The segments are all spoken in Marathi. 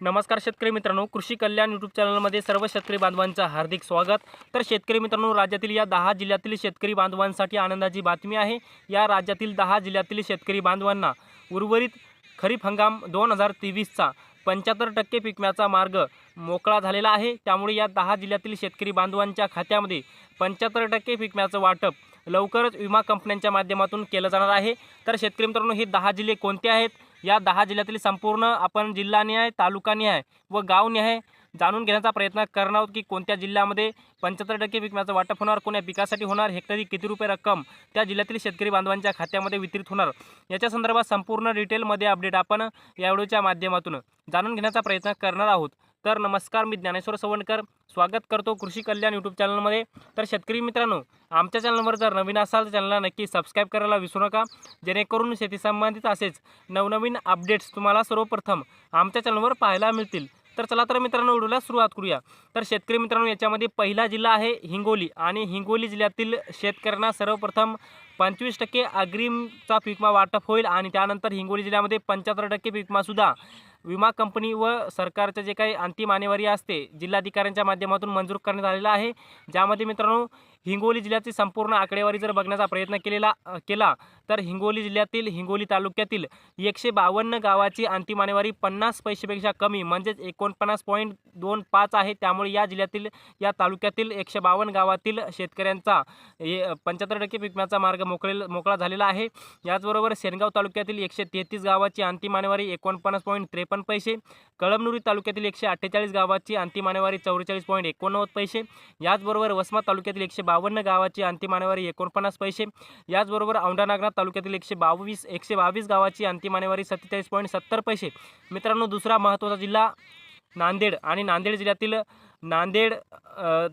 नमस्कार शेतकरी मित्रांनो कृषी कल्याण यूट्यूब चॅनलमध्ये सर्व शेतकरी बांधवांचं हार्दिक स्वागत. तर शेतकरी मित्रांनो राज्यातील या दहा जिल्ह्यातील शेतकरी बांधवांसाठी आनंदाची बातमी आहे. या राज्यातील दहा जिल्ह्यातील शेतकरी बांधवांना उर्वरित खरीप हंगाम दोन हजार तेवीसचा पंच्याहत्तर टक्के पिकम्याचा मार्ग मोकळा झालेला आहे. त्यामुळे या दहा जिल्ह्यातील शेतकरी बांधवांच्या खात्यामध्ये पंच्याहत्तर टक्के पिकम्याचं वाटप लवकरच विमा कंपन्यांच्या माध्यमातून केलं जाणार आहे. तर शेतकरी मित्रांनो हे दहा जिल्हे कोणते आहेत? या दहा जिल्ह्यातील संपूर्ण आपण जिल्हानिहाय तालुकानिहाय व गावनिहाय जाणून घेण्याचा प्रयत्न करणार आहोत की कोणत्या जिल्ह्यामध्ये पंच्याहत्तर टक्के विकण्याचं वाटप होणार कोण्या पिकासाठी होणार हेक्टरी किती रुपये रक्कम त्या जिल्ह्यातील शेतकरी बांधवांच्या खात्यामध्ये वितरित होणार याच्या संदर्भात संपूर्ण डिटेलमध्ये अपडेट आपण या व्हिडिओच्या माध्यमातून जाणून घेण्याचा प्रयत्न करणार आहोत. तर नमस्कार मी ज्ञानेश्वर सवणकर. स्वागत करतो कृषी कल्याण यूट्यूब चॅनलमध्ये तर शेतकरी मित्रांनो आमच्या चॅनलवर जर नवीन असाल तर चॅनलला नक्की सबस्क्राईब करायला विसरू नका. जेणेकरून शेती संबंधित असेच नवनवीन अपडेट्स तुम्हाला सर्वप्रथम आमच्या चॅनलवर पाहायला मिळतील. तर चला तर मित्रांनो व्हिडिओला सुरुवात करूया. तर शेतकरी मित्रांनो याच्यामध्ये पहिला जिल्हा आहे हिंगोली आणि हिंगोली जिल्ह्यातील शेतकऱ्यांना सर्वप्रथम पंचवीस टक्के अग्रिमचा पिकमा वाटप होईल आणि त्यानंतर हिंगोली जिल्ह्यामध्ये पंच्याहत्तर टक्के पिकमासुद्धा विमा कंपनी व सरकारचं जे काही अंतिम आणेवारी असते जिल्हाधिकाऱ्यांच्या माध्यमातून मंजूर करण्यात आलेला आहे. ज्यामध्ये मित्रांनो हिंगोली जिल्ह्याची संपूर्ण आकडेवारी जर बघण्याचा प्रयत्न केलेला केला तर हिंगोली जिल्ह्यातील हिंगोली तालुक्यातील एकशे बावन्न गावाची अंतिम आणेवारी पन्नास पैसेपेक्षा कमी म्हणजेच एकोणपन्नास पॉईंट दोन पाच आहे. त्यामुळे या जिल्ह्यातील या तालुक्यातील एकशे बावन्न गावातील शेतकऱ्यांचा पंच्याहत्तर टक्के विकण्याचा मार्ग मोकळे मोकळा झालेला आहे. याचबरोबर सेनगाव तालुक्यातील एकशे तेहतीस गावाची अंतिम आणेवारी एकोणपन्नास पॉईंट त्रेपन्न पैसे. कळमनुरी तालुक्यातील एकशे अठ्ठेचाळीस गावाची अंतिम आणेवारी चौवेचाळीस पॉईंट एकोणनव्वद पैसे. याचबरोबर वसमत तालुक्यातील एकशे बावन्न गावाची अंतिम आणेवारी एकोणपन्नास पैसे. याचबरोबर औंढा नागनाथ तालुक्यातील एकशे बावीस एकशे बावीस गावाची अंतिम आणेवारी सत्तेचाळीस पॉईंट सत्तर पैसे. मित्रांनो दुसरा महत्त्वाचा जिल्हा नांदेड आणि नांदेड जिल्ह्यातील नांदेड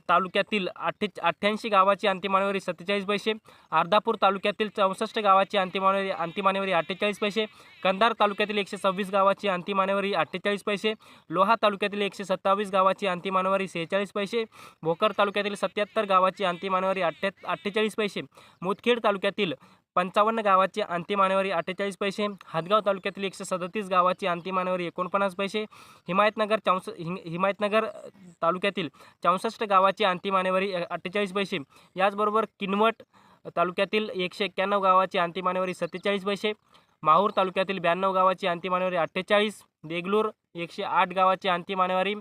तालुक्यातील अठ्ठे अठ्ठ्याऐंशी गावाची अंतिमानेवारी सत्तेचाळीस पैसे अर्धापूर तालुक्यातील चौसष्ट गावाची अंतिमानेवारी अंतिमानेवारी अठ्ठेचाळीस पैसे कंधार तालुक्यातील एकशे सव्वीस गावाची अंतिमानेवारी अठ्ठेचाळीस पैसे लोहा तालुक्यातील एकशे सत्तावीस गावाची अंतिमानेवारी सेहेचाळीस पैसे भोकर तालुक्यातील सत्याहत्तर गावाची अंतिमानेवारी अठ्ठे अठ्ठेचाळीस पैसे मुदखेड तालुक्यातील पंचावन्न गावाची अंतिम आणेवारी अठ्ठेचाळीस पैसे. हातगाव तालुक्यातील एकशे सदतीस गावाची अंतिम आणेवारी एकोणपन्नास पैसे. हिमायतनगर चौस हिम हिमायतनगर तालुक्यातील चौसष्ट गावाची अंतिम आणेवारी अठ्ठेचाळीस पैसे. याचबरोबर किनवट तालुक्यातील एकशे एक्क्याण्णव गावाची अंतिम आणेवारी सत्तेचाळीस पैसे. माहूर तालुक्यातील ब्याण्णव गावाची अंतिम आणेवारी अठ्ठेचाळीस. देगलूर एकशे आठ गावाची अंतिम आणेवारी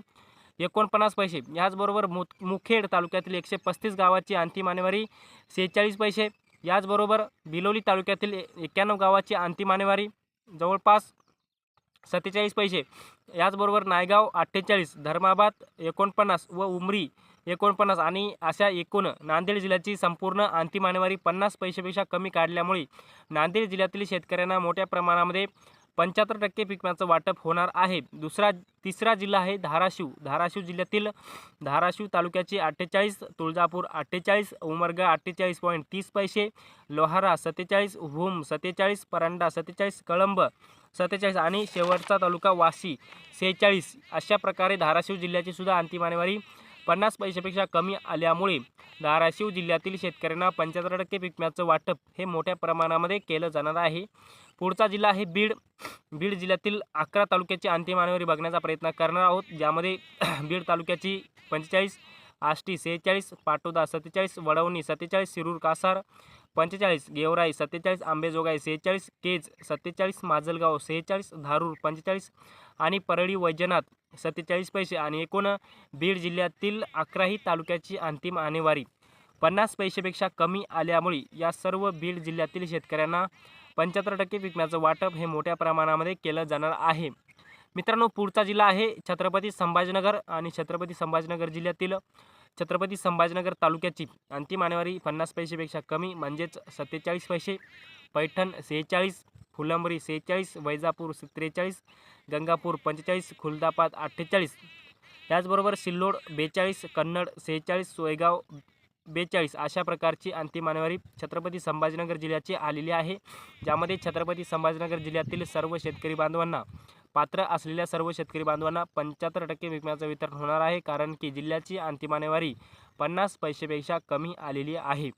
एकोणपन्नास पैसे. याचबरोबर मु मुखेड तालुक्यातील एकशे पस्तीस गावाची अंतिम आणेवारी सेहेचाळीस पैसे. याचबरोबर बिलोली तालुक्यातील एक्क्याण्णव गावाची अंतिम आणेवारी जवळपास सत्तेचाळीस पैसे. याचबरोबर नायगाव अठ्ठेचाळीस धर्माबाद एकोणपन्नास व उमरी एकोणपन्नास आणि अशा एकूण नांदेड जिल्ह्याची संपूर्ण अंतिम आणेवारी पन्नास पैशापेक्षा कमी काढल्यामुळे नांदेड जिल्ह्यातील शेतकऱ्यांना मोठ्या प्रमाणामध्ये पंच्याहत्तर टक्के पिकम्याचं वाटप होणार आहे. दुसरा तिसरा जिल्हा आहे धाराशिव. धाराशिव जिल्ह्यातील धाराशिव तालुक्याचे अठ्ठेचाळीस तुळजापूर अठ्ठेचाळीस उमरगा अठ्ठेचाळीस पॉईंट तीस पैसे लोहारा सत्तेचाळीस हुम सत्तेचाळीस परांडा सत्तेचाळीस कळंब सत्तेचाळीस आणि शेवटचा तालुका वाशी सेहेचाळीस. अशा प्रकारे धाराशिव जिल्ह्याची सुद्धा अंतिम आणेवारी पन्नास पैशापेक्षा कमी आल्यामुळे धाराशिव जिल्ह्यातील शेतकऱ्यांना पंच्याहत्तर टक्के पिकम्याचं वाटप हे मोठ्या प्रमाणामध्ये केलं जाणार आहे. पुढचा जिल्हा आहे बीड. बीड जिल्ह्यातील अकरा तालुक्याची अंतिम आनेवारी बघण्याचा प्रयत्न करणार आहोत. ज्यामध्ये बीड तालुक्याची पंचेचाळीस आष्टी सेहेचाळीस पाटोदा सत्तेचाळीस वडवणी सत्तेचाळीस शिरूर कासार पंचेचाळीस गेवराई सत्तेचाळीस आंबेजोगाई सेहेचाळीस केज सत्तेचाळीस माजलगाव सेहेचाळीस धारूर पंचेचाळीस आणि परळी वैजनाथ सत्तेचाळीस पैसे आणि एकूण बीड जिल्ह्यातील अकराही तालुक्याची अंतिम आणेवारी पन्नास पैशापेक्षा कमी आल्यामुळे या सर्व बीड जिल्ह्यातील शेतकऱ्यांना पंच्याहत्तर टक्के विकण्याचं वाटप हे मोठ्या प्रमाणामध्ये केलं जाणार आहे. मित्रांनो पुढचा जिल्हा आहे छत्रपती संभाजीनगर आणि छत्रपती संभाजीनगर जिल्ह्यातील छत्रपती संभाजीनगर तालुक्याची. अंतिम आणेवारी पन्नास पैसेपेक्षा कमी म्हणजेच सत्तेचाळीस पैसे. पैठण सेहेचाळीस फुलंबरी सेहेचाळीस वैजापूर त्रेचाळीस गंगापूर पंचेचाळीस खुलदाबाद अठ्ठेचाळीस. त्याचबरोबर सिल्लोड बेचाळीस कन्नड सेहेचाळीस सोयगाव बेचाळीस अशा प्रकारची अंतिम आणेवारी छत्रपती संभाजीनगर जिल्ह्याची आलेली आहे ज्यामध्ये छत्रपती संभाजीनगर जिल्ह्यातील सर्व शेतकरी बांधवांना पात्र असलेल्या सर्व शेतकरी बांधवांना पंच्याहत्तर टक्के विकण्याचं वितरण होणार आहे कारण की जिल्ह्याची अंतिम आणेवारी पन्नास पैसेपेक्षा कमी आलेली आहे.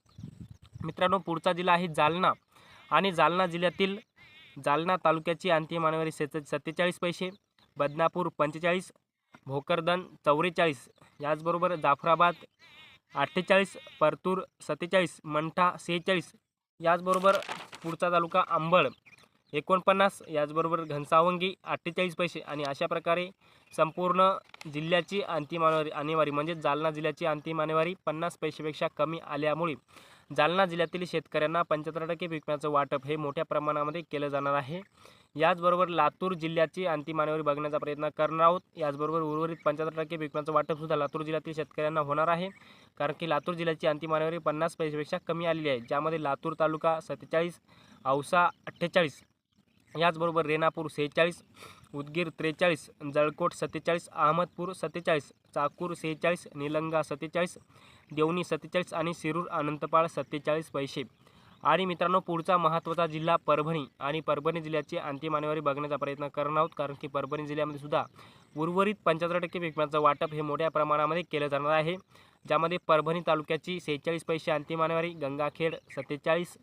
मित्रांनो पुढचा जिल्हा आहे जालना आणि जालना जिल्ह्यातील जालना तालुक्याची अंतिम आणेवारी सेत सत्तेचाळीस पैसे बदनापूर पंचेचाळीस भोकरदन चौवेचाळीस याचबरोबर जाफराबाद अठ्ठेचाळीस परतूर सत्तेचाळीस मंठा सेहेचाळीस याचबरोबर पुढचा तालुका आंबळ एकोणपन्नास याचबरोबर घनसावंगी अठ्ठेचाळीस पैसे आणि अशा प्रकारे संपूर्ण जिल्ह्याची अंतिम आणेवारी आणेवारी म्हणजेच जालना जिल्ह्याची अंतिम आणेवारी पन्नास पैशापेक्षा कमी आल्यामुळे जालना जिल्ह्यातील शेतकऱ्यांना पंच्याहत्तर टक्के पीक विम्याचं वाटप हे मोठ्या प्रमाणामध्ये केलं जाणार आहे. याचबरोबर लातूर जिल्ह्याची अंतिम बघण्याचा प्रयत्न करणार आहोत. याचबरोबर उर्वरित पंच्याहत्तर टक्के पीक वाटपसुद्धा लातूर जिल्ह्यातील शेतकऱ्यांना होणार आहे. कारण की लातूर जिल्ह्याची अंतिम पन्नास पैशेपेक्षा कमी आलेली आहे. ज्यामध्ये लातूर तालुका सत्तेचाळीस औसा अठ्ठेचाळीस याचबरोबर रेणापूर सेहेचाळीस उदगीर त्रेचाळीस जळकोट सत्तेचाळीस अहमदपूर सत्तेचाळीस चाकूर सेहेचाळीस निलंगा सत्तेचाळीस देवणी सत्तेचाळीस आणि शिरूर अनंतपाळ सत्तेचाळीस पैसे. आणि मित्रांनो पुढचा महत्त्वाचा जिल्हा परभणी आणि परभणी जिल्ह्याची अंतिम आणेवारी बघण्याचा प्रयत्न करणार आहोत कारण की परभणी जिल्ह्यामध्ये सुद्धा उर्वरित पंच्याहत्तर टक्के विकम्याचं वाटप हे मोठ्या प्रमाणामध्ये केलं जाणार आहे. ज्यामध्ये परभणी तालुक्याची सेहेचाळीस पैसे अंतिम आणेवारी गंगाखेड सत्तेचाळीस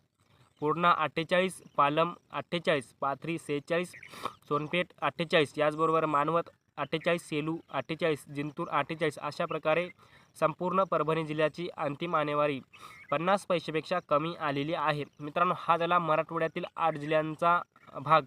पूर्णा अठ्ठेचाळीस पालम अठ्ठेचाळीस पाथरी सेहेचाळीस सोनपेठ अठ्ठेचाळीस याचबरोबर मानवत अठ्ठेचाळीस सेलू अठ्ठेचाळीस जिंतूर अठ्ठेचाळीस अशा प्रकारे संपूर्ण परभणी जिल्ह्याची अंतिम आणेवारी पन्नास पैशापेक्षा कमी आलेली आहे. मित्रांनो हा झाला मराठवाड्यातील आठ जिल्ह्यांचा भाग.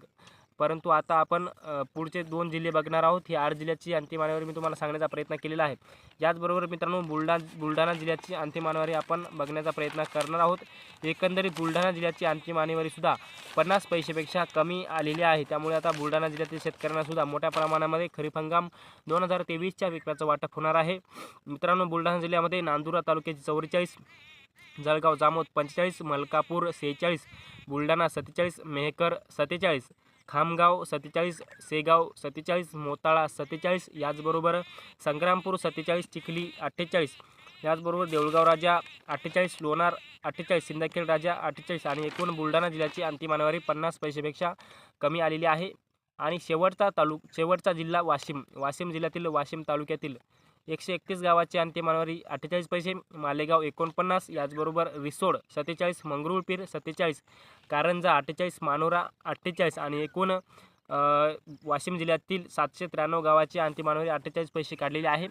परंतु आता आपण पुढचे दोन जिल्हे बघणार आहोत. ही आठ जिल्ह्याची अंतिम आणेवारी मी तुम्हाला सांगण्याचा प्रयत्न केलेला आहे. याचबरोबर मित्रांनो बुलढा बुलढाणा जिल्ह्याची अंतिम आणेवारी आपण बघण्याचा प्रयत्न करणार आहोत. एकंदरीत बुलढाणा जिल्ह्याची अंतिम आणेवारीसुद्धा पन्नास पैशापेक्षा कमी आलेली आहे. त्यामुळे आता बुलढाणा जिल्ह्यातील शेतकऱ्यांनासुद्धा मोठ्या प्रमाणामध्ये खरीप हंगाम दोन हजार तेवीसच्या पिकाचं वाटप होणार आहे. मित्रांनो बुलढाणा जिल्ह्यामध्ये नांदुरा तालुक्याची चौवेचाळीस जळगाव जामोद पंचेचाळीस मलकापूर सेहेचाळीस बुलढाणा सत्तेचाळीस मेहकर सत्तेचाळीस खामगाव सत्तेचाळीस सेगाव सत्तेचाळीस मोताळा सत्तेचाळीस याचबरोबर संग्रामपूर सत्तेचाळीस चिखली अठ्ठेचाळीस. याचबरोबर देऊळगाव राजा अठ्ठेचाळीस लोणार अठ्ठेचाळीस सिंदखेड राजा अठ्ठेचाळीस आणि एकूण बुलढाणा जिल्ह्याची अंतिम आणेवारी पन्नास पैशापेक्षा कमी आलेली आहे. आणि शेवटचा तालुक शेवटचा जिल्हा वाशिम वाशिम जिल्ह्यातील वाशिम तालुक्यातील एकशे एकतीस गावाची अंतिमानवारी अठ्ठेचाळीस पैसे मालेगाव एकोणपन्नास याचबरोबर रिसोड सत्तेचाळीस मंगरुळपीर सत्तेचाळीस कारंजा अठ्ठेचाळीस मानोरा अठ्ठेचाळीस आणि एकूण वाशिम जिल्ह्यातील सातशे त्र्याण्णव गावाची अंतिमानवारी अठ्ठेचाळीस पैसे काढलेले आहे.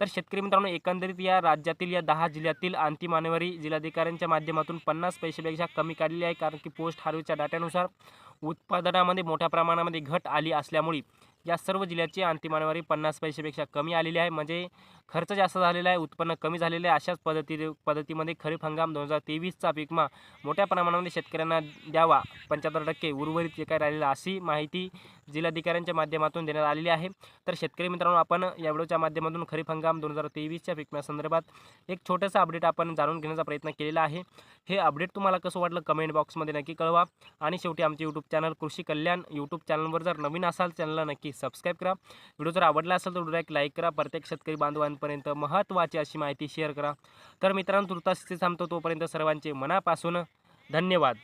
तर शेतकरी मित्रांनो एकंदरीत या राज्यातील या दहा जिल्ह्यातील अंतिमानवारी जिल्हाधिकाऱ्यांच्या माध्यमातून पन्नास पैशापेक्षा कमी काढलेली आहे. कारण की पोस्ट हार्वेच्या डाट्यानुसार उत्पादनामध्ये मोठ्या प्रमाणामध्ये घट आली असल्यामुळे या सर्व जिल्ह्याची अंतिम आणेवारी पन्नास पैशापेक्षा कमी आलेली आहे. म्हणजे खर्च जास्त झालेला आहे उत्पन्न कमी झालेलं आहे. अशाच पद्धती पद्धतीमध्ये खरीप हंगाम दोन हजार तेवीसचा पिकमा मोठ्या प्रमाणामध्ये शेतकऱ्यांना द्यावा. पंच्याहत्तर टक्के उर्वरित जे काय राहिलेलं अशी माहिती जिल्हाधिकाऱ्यांच्या माध्यमातून देण्यात आलेली आहे. तर शेतकरी मित्रांनो आपण या व्हिडिओच्या माध्यमातून खरीप हंगाम दोन हजार तेवीसच्या पिकण्यासंदर्भात एक छोटंसं अपडेट आपण जाणून घेण्याचा प्रयत्न केलेला आहे. हे अपडेट तुम्हाला कसं वाटलं कमेंट बॉक्समध्ये नक्की कळवा. आणि शेवटी आमचे यूट्यूब चॅनल कृषी कल्याण यूट्यूब चॅनलवर जर नवीन असाल चॅनलला नक्की सबस्क्राईब करा. व्हिडिओ जर आवडला असेल तर व्हिडिओ एक लाईक करा. प्रत्येक शेतकरी बांधवांपर्यंत महत्त्वाची अशी माहिती शेअर करा. तर मित्रांनो तुर्तास थांबतो तोपर्यंत सर्वांचे मनापासून धन्यवाद.